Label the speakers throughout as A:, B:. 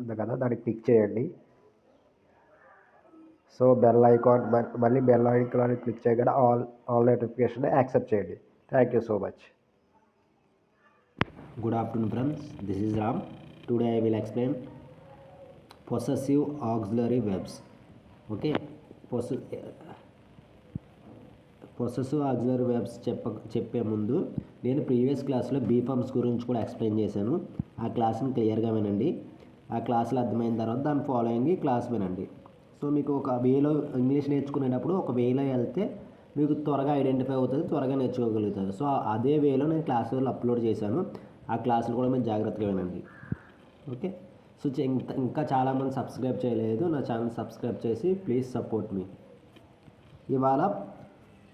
A: వస్తుంది కదా దాన్ని క్లిక్ చేయండి. సో బెల్ ఐకాన్ మళ్ళీ బెల్ ఐకాన్ క్లిక్ చేయగానే ఆల్ ఆల్ నోటిఫికేషన్ యాక్సెప్ట్ చేయండి. Thank you so much
B: good afternoon friends this is Ram today I will explain possessive auxiliary verbs okay pos possessive auxiliary verbs చెప్ప చెప్పే ముందు నేను previous క్లాస్లో BPharms గురించి కూడా explain చేశాను. ఆ క్లాస్ని క్లియర్గా వినండి. ఆ క్లాసులు అర్థమైన తర్వాత దాని ఫాలోయింగ్ అయ్యి క్లాస్ వినండి. సో మీకు ఒక వేలో ఇంగ్లీష్ నేర్చుకునేటప్పుడు ఒక వేలో వెళ్తే మీకు త్వరగా ఐడెంటిఫై అవుతుంది త్వరగా నేర్చుకోగలుగుతారు. సో అదే వేలో నేను క్లాసులు అప్లోడ్ చేశాను. ఆ క్లాసులు కూడా మీరు జాగ్రత్తగా వినండి. ఓకే? సో చే- ఇంకా చాలామంది సబ్స్క్రైబ్ చేయలేదు. నా ఛానల్ సబ్స్క్రైబ్ చేసి ప్లీజ్ సపోర్ట్ మీ ఇవాళ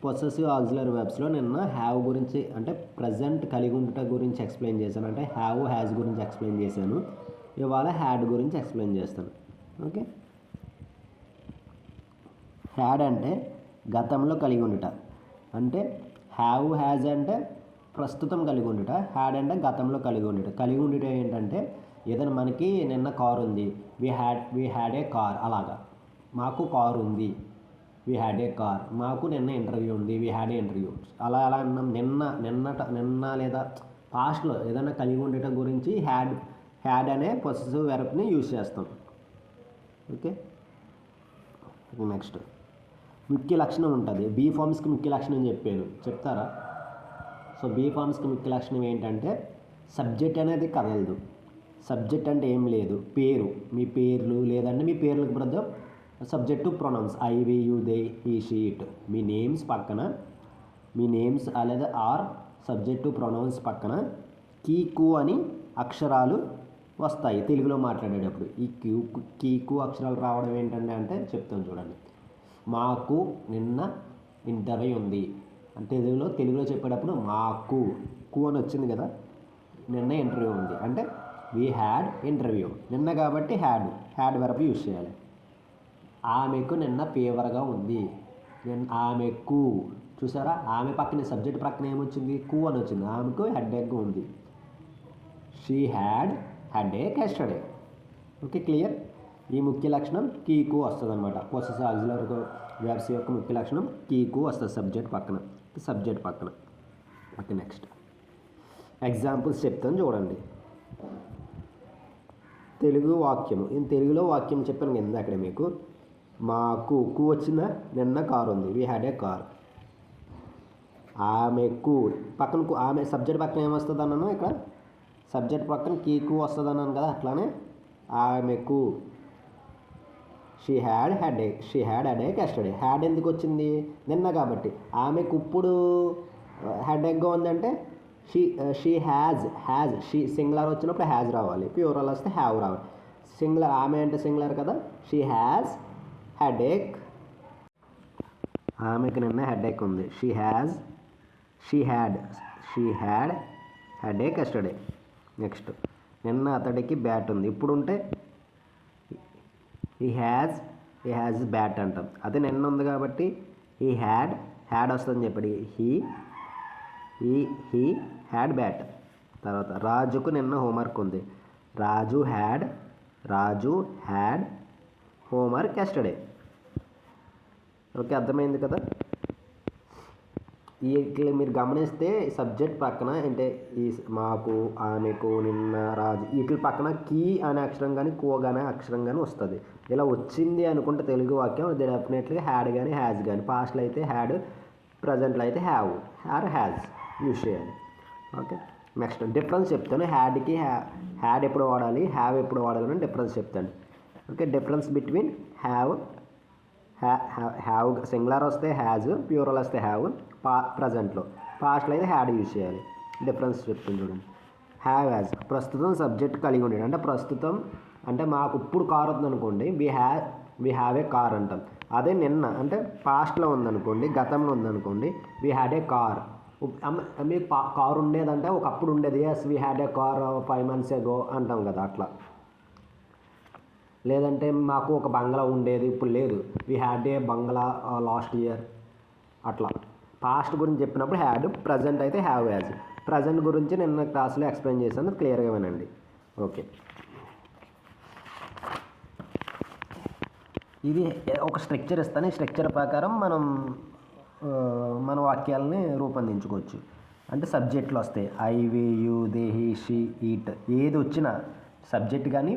B: పొసెసివ్ ఆక్సిలరీ వెబ్స్లో నిన్న హ్యావ్ గురించి అంటే ప్రజెంట్ కలిగి ఉండట గురించి ఎక్స్ప్లెయిన్ చేశాను. అంటే హ్యావ్ హ్యాజ్ గురించి ఎక్స్ప్లెయిన్ చేశాను. ఇవాళ హ్యాడ్ గురించి ఎక్స్ప్లెయిన్ చేస్తాను. ఓకే? హ్యాడ్ అంటే గతంలో కలిగి ఉండుట. అంటే హ్యావ్ హ్యాజ్ అంటే ప్రస్తుతం కలిగి ఉండుట. హ్యాడ్ అంటే గతంలో కలిగి ఉండుట. కలిగి ఉండుట ఏంటంటే ఏదైనా మనకి నిన్న కార్ ఉంది. We had we had a car అలాగా. మాకు కార్ ఉంది. వీ హ్యాడ్ ఏ కార్ మాకు నిన్న ఇంటర్వ్యూ ఉంది. వి హ్యాడ్ ఏ ఇంటర్వ్యూ అలా అలా అన్నాం. నిన్న నిన్నట నిన్న లేదా పాస్ట్లో ఏదైనా కలిగి ఉండటం గురించి హ్యాడ్ హ్యాడ్ అనే పొసెసివ్ వెరప్ని యూజ్ చేస్తాం. ఓకే నెక్స్ట్ ముఖ్య లక్షణం ఉంటుంది. బీ ఫార్మ్స్కి ముఖ్య లక్షణం చెప్పాను చెప్తారా? సో బీ ఫార్మ్స్కి ముఖ్య లక్షణం ఏంటంటే సబ్జెక్ట్ అనేది కదలదు. సబ్జెక్ట్ అంటే ఏం లేదు. పేరు. మీ పేర్లు లేదంటే మీ పేర్లకు brother subject pronouns I we you they ఈ షీట్ మీ నేమ్స్ పక్కన మీ నేమ్స్ లేదా ఆర్ సబ్జెక్టు ప్రొనౌన్స్ పక్కన కీకు అని అక్షరాలు వస్తాయి తెలుగులో మాట్లాడేటప్పుడు. ఈ క్యూ కీకు అక్షరాలు రావడం ఏంటంటే అంటే చెప్తాను చూడండి. మాకు నిన్న ఇంటర్వ్యూ ఉంది. అంటే తెలుగులో తెలుగులో చెప్పేటప్పుడు మాకు కు అని వచ్చింది కదా. నిన్న ఇంటర్వ్యూ ఉంది. అంటే వీ హ్యాడ్ ఇంటర్వ్యూ నిన్న కాబట్టి హ్యాడ్ హ్యాడ్ వరకు యూజ్ చేయాలి. ఆమెకు నిన్న ఫీవర్గా ఉంది. ఆమెకు చూసారా? ఆమె పక్కన సబ్జెక్ట్ పక్కన ఏమొచ్చింది? కు అని వచ్చింది. ఆమెకు హెడ్ ఎగ్ ఉంది. She had headache yesterday okay clear ఈ ముఖ్య లక్షణం కీకు వస్తుంది అనమాట పొసెస్ ఆక్సిలర్ వ్యాప్స్ యొక్క ముఖ్య లక్షణం కీకు వస్తుంది సబ్జెక్ట్ పక్కన. సబ్జెక్ట్ పక్కన. ఓకే నెక్స్ట్ ఎగ్జాంపుల్స్ చెప్తాను చూడండి. తెలుగు వాక్యము. నేను తెలుగులో వాక్యం చెప్పాను కింద అక్కడ మీకు. మాకు కు వచ్చిందా నిన్న కారు ఉంది. వీ హ్యాడ్ ఏ కార్ ఆమెకు పక్కన ఆమె సబ్జెక్ట్ పక్కన ఏమొస్తుంది అన్నాను ఇక్కడ? సబ్జెక్ట్ పక్కన కీకు వస్తుంది అన్నాను కదా అట్లానే ఆమెకు she had headache she had headache yesterday had ఎందుకు వచ్చింది నిన్న కాబట్టి. ఆమెకు ఇప్పుడు హెడ్ ఏక్గా ఉందంటే she she has has she singular వచ్చినప్పుడు హ్యాజ్ రావాలి. ప్యూరల్ వస్తే హ్యావ్ రావాలి. సింగులర్ ఆమె అంటే సింగులర్ కదా. షీ హ్యాజ్ హెడ్ ఏక్ ఆమెకు నిన్న హెడ్ ఏక్ ఉంది. She has she had she had headache yesterday next. నిన్న అతడికి బ్యాట్ ఉంది. ఇప్పుడు ఉంటే ఈ హ్యాజ్ ఈ హ్యాజ్ బ్యాట్ అంటాం. అదే నిన్న ఉంది కాబట్టి ఈ హ్యాడ్ హ్యాడ్ వస్తుందని చెప్పాడు. హీ ఈ హీ హ్యాడ్ బ్యాట్. తర్వాత రాజుకు నిన్న హోంవర్క్ ఉంది. Raju had Raju had homework yesterday okay అర్థమైంది కదా? వీటిని మీరు గమనిస్తే సబ్జెక్ట్ పక్కన అంటే ఈ మాకు ఆమెకు నిన్న రాజు వీటి పక్కన కీ అనే అక్షరం కానీ కో అనే అక్షరం కానీ వస్తుంది. ఇలా వచ్చింది అనుకుంటే తెలుగు వాక్యం అది డెఫినెట్లీ హ్యాడ్ కానీ హ్యాజ్ కానీ పాస్ట్లో అయితే హ్యాడ్ ప్రజెంట్లో అయితే హ్యావ్ ఆర్ హ్యాజ్ యూస్ చేయాలి. ఓకే నెక్స్ట్ డిఫరెన్స్ చెప్తాను. హ్యాడ్కి హ్యా హ్యాడ్ ఎప్పుడు వాడాలి? హ్యావ్ ఎప్పుడు వాడాలి అని డిఫరెన్స్ చెప్తాను. Okay difference between have have singular వస్తే హ్యాజ్ ప్యూరల్ వస్తే హ్యావ్ పా ప్రజెంట్లో పాస్ట్లో అయితే హ్యాడ్ యూజ్ చేయాలి. డిఫరెన్స్ చెప్తుంది చూడండి హ్యావ్ యాజ్ ప్రస్తుతం సబ్జెక్ట్ కలిగి ఉండేది అంటే ప్రస్తుతం అంటే మాకు ఇప్పుడు కార్ ఉందనుకోండి we we have we have a car అంటాం. అదే నిన్న అంటే పాస్ట్లో ఉందనుకోండి గతంలో ఉందనుకోండి వీ హ్యాడ్ ఏ కార్ మీకు కార్ ఉండేదంటే ఒకప్పుడు ఉండేది. Yes we had a car five months ago అంటాం కదా అట్లా. లేదంటే మాకు ఒక బంగ్లా ఉండేది ఇప్పుడు లేదు. We had a bungalow uh, last year అట్లా. పాస్ట్ గురించి చెప్పినప్పుడు హ్యాడ్ ప్రజెంట్ అయితే హ్యావ్ యాజ్ ప్రజెంట్ గురించి నిన్న క్లాస్లో ఎక్స్ప్లెయిన్ చేశాను క్లియర్గా వినండి. ఓకే ఇది ఒక స్ట్రక్చర్ ఇస్తాను. ఈ స్ట్రక్చర్ ప్రకారం మనం మన వాక్యాలని రూపొందించుకోవచ్చు. అంటే సబ్జెక్టులు వస్తాయి. I we you they he she it ఏది వచ్చినా సబ్జెక్ట్ కానీ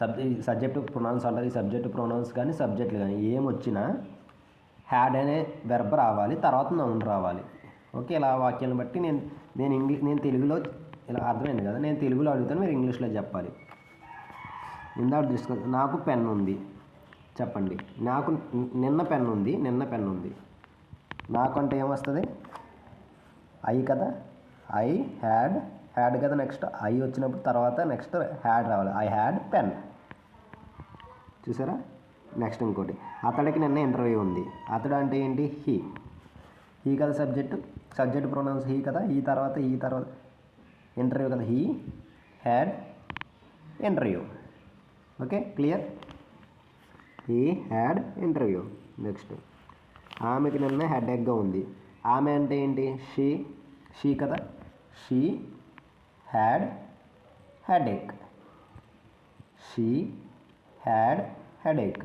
B: సబ్జెక్ట్ సబ్జెక్టు ప్రొనౌన్స్ అంటారు. ఈ సబ్జెక్టు ప్రొనౌన్స్ కానీ సబ్జెక్టులు కానీ ఏం వచ్చినా హ్యాడ్ అనే వెర్బ్ రావాలి తర్వాత నౌన్ రావాలి. ఓకే ఇలా వాక్యాన్ని బట్టి నేను నేను ఇంగ్లీష్ నేను తెలుగులో ఇలా అర్థమైంది కదా నేను తెలుగులో అడుగుతాను మీరు ఇంగ్లీష్లో చెప్పాలి. ఇందాక డిస్కస్ నాకు పెన్ ఉంది. చెప్పండి. నాకు నిన్న పెన్ ఉంది నిన్న పెన్ ఉంది. నాకు అంటే ఏమొస్తుంది ఐ కదా? ఐ హ్యాడ్ హ్యాడ్ కదా నెక్స్ట్ ఐ వచ్చినప్పుడు తర్వాత నెక్స్ట్ హ్యాడ్ రావాలి. ఐ హ్యాడ్ పెన్ చూసారా? నెక్స్ట్ ఇంకోటి. అతడికి నిన్న ఇంటర్వ్యూ ఉంది. అతడు అంటే ఏంటి? హీ హీ కదా సబ్జెక్టు సబ్జెక్ట్ ప్రొనౌన్స్ హీ కదా? ఈ తర్వాత ఈ తర్వాత ఇంటర్వ్యూ కదా? He had interview okay clear he had interview next ఆమెకి నిన్న హెడేక్గా ఉంది. ఆమె అంటే ఏంటి? షీ షీ కదా? She had headache she had headache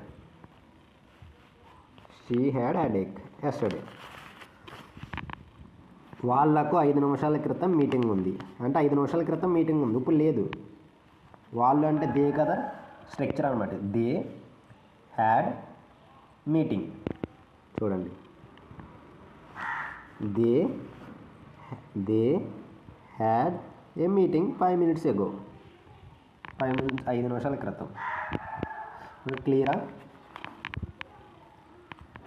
B: she had headache yesterday వాళ్ళకు ఐదు నిమిషాల క్రితం మీటింగ్ ఉంది. అంటే ఐదు నిమిషాల క్రితం మీటింగ్ ఉంది. ఇప్పుడు లేదు. వాళ్ళు అంటే దే కదా? స్ట్రక్చర్ అనమాట దే హ్యాడ్ మీటింగ్. చూడండి. They they had a meeting five minutes ago. Five minutes ఐదు నిమిషాల క్రితం. క్లియరా?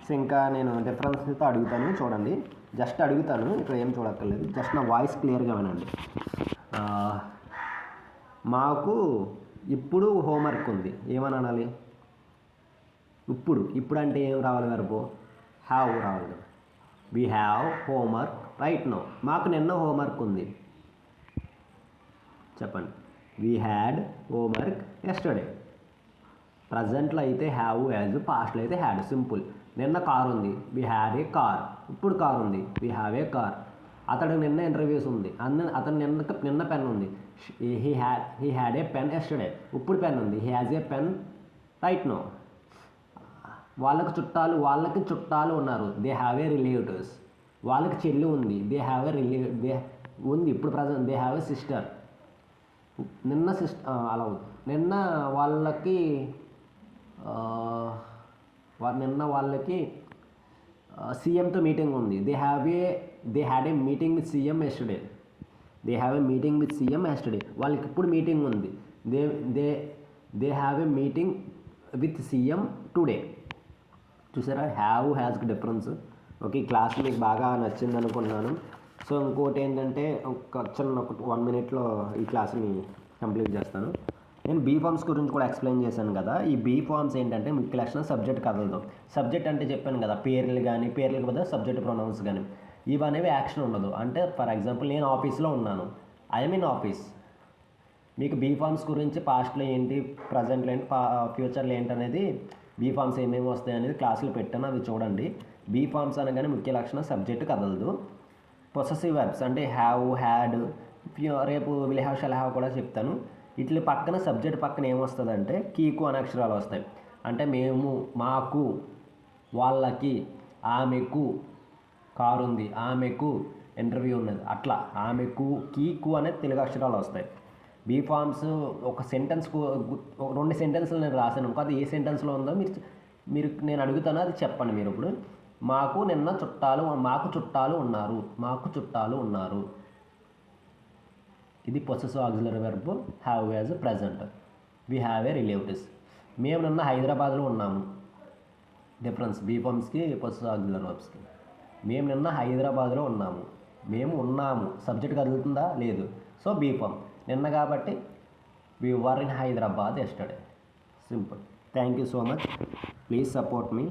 B: సో ఇంకా నేను డిఫరెన్స్తో అడుగుతాను చూడండి. జస్ట్ అడుగుతాను ఇక్కడ ఏం చూడక్కర్లేదు. జస్ట్ నా వాయిస్ క్లియర్గా వినండి. మాకు ఇప్పుడు హోంవర్క్ ఉంది. ఏమని అనాలి ఇప్పుడు. ఇప్పుడు అంటే ఏం రావాలి వరకు హ్యావ్ రావాలి కదా. We have homework right no మాకు నిన్న హోంవర్క్ ఉంది. చెప్పండి. వీ హ్యాడ్ హోంవర్క్ ఎస్టర్డే ప్రజెంట్లో అయితే హ్యావ్ యాజ్ పాస్ట్లో అయితే హ్యాడ్ సింపుల్ నిన్న కార్ ఉంది. వి హ్యావ్ ఏ కార్ ఇప్పుడు కార్ ఉంది. వి హ్యావ్ ఏ కార్ అతడికి నిన్న ఇంటర్వ్యూస్ ఉంది. అన్న అతను నిన్న నిన్న పెన్ ఉంది. He had he had a pen yesterday ఇప్పుడు పెన్ ఉంది. He has a pen right no వాళ్ళకి చుట్టాలు వాళ్ళకి చుట్టాలు ఉన్నారు. దే హ్యావ్ ఏ రిలేటివ్స్ వాళ్ళకి చెల్లి ఉంది. దే హ్యావ్ ఏ రిలే దే ఉంది. ఇప్పుడు present they have a sister నిన్న సిస్టర్ అలా ఉంది. నిన్న వాళ్ళకి ఆ, నిన్న వాళ్ళకి సీఎంతో మీటింగ్ ఉంది. They have a they had a meeting with CM yesterday they have a meeting with CM yesterday వాళ్ళకి ఇప్పుడు మీటింగ్ ఉంది. They they they have a meeting with CM today చూసారా? హ్యావ్ హ్యాస్ డిఫరెన్స్ ఓకే ఈ class మీకు బాగా నచ్చింది అనుకున్నాను so ఇంకోటి ఏంటంటే ఒక చిన్న ఒక వన్ మినిట్లో ఈ క్లాస్ని కంప్లీట్ చేస్తాను. నేను బీ ఫార్మ్స్ గురించి కూడా ఎక్స్ప్లెయిన్ చేశాను కదా. ఈ బీ ఫార్మ్స్ ఏంటంటే ముఖ్య లక్షణం సబ్జెక్ట్ కదలదు సబ్జెక్ట్ అంటే చెప్పాను కదా పేర్లు కానీ పేర్లకు బదులు సబ్జెక్ట్ ప్రొనౌన్స్ కానీ ఇవి అనేవి యాక్షన్ ఉండదు. అంటే ఫర్ ఎగ్జాంపుల్ నేను ఆఫీస్లో ఉన్నాను. ఐఎమ్ ఇన్ ఆఫీస్ మీకు బీ ఫార్మ్స్ గురించి పాస్ట్లో ఏంటి ప్రజెంట్లో ఏంటి పా ఫ్యూచర్లో uh, ఏంటి అనేది బీ ఫార్మ్స్ ఏమేమి వస్తాయి అనేది క్లాసులు పెట్టాను. అవి చూడండి. బీ ఫార్మ్స్ అనగానే ముఖ్య లక్షణం సబ్జెక్ట్ కదలదు. పొసెసివ్ వెబ్స్ అంటే హ్యావ్ హ్యాడ్ రేపు విలహా హ్యావ్ కూడా చెప్తాను. ఇట్ల పక్కన సబ్జెక్ట్ పక్కన ఏమొస్తుందంటే కీకు అనే అక్షరాలు వస్తాయి. అంటే మేము మాకు వాళ్ళకి ఆమెకు కారు ఉంది ఆమెకు ఇంటర్వ్యూ ఉన్నది. అట్లా. ఆమెకు కీకు అనే తెలుగు అక్షరాలు వస్తాయి. బీ ఫార్మ్స్ ఒక సెంటెన్స్ రెండు సెంటెన్స్లు నేను రాశాను అనుకో అది ఏ సెంటెన్స్లో ఉందో మీరు మీరు నేను అడుగుతాను అది చెప్పండి మీరు ఇప్పుడు. మాకు నిన్న చుట్టాలు మాకు చుట్టాలు ఉన్నారు మాకు చుట్టాలు ఉన్నారు. ఇది possessive auxiliary verb have as present we have a relatives మేము నిన్న హైదరాబాద్లో ఉన్నాము. డిఫరెన్స్ బీఫామ్స్కి పొసెసివ్ ఆక్సిలరీ వెర్బ్స్కి మేము నిన్న హైదరాబాద్లో ఉన్నాము. మేము ఉన్నాము. సబ్జెక్ట్ కదులుతుందా? లేదు. సో బీఫామ్ నిన్న కాబట్టి we were in Hyderabad yesterday simple thank you so much please support me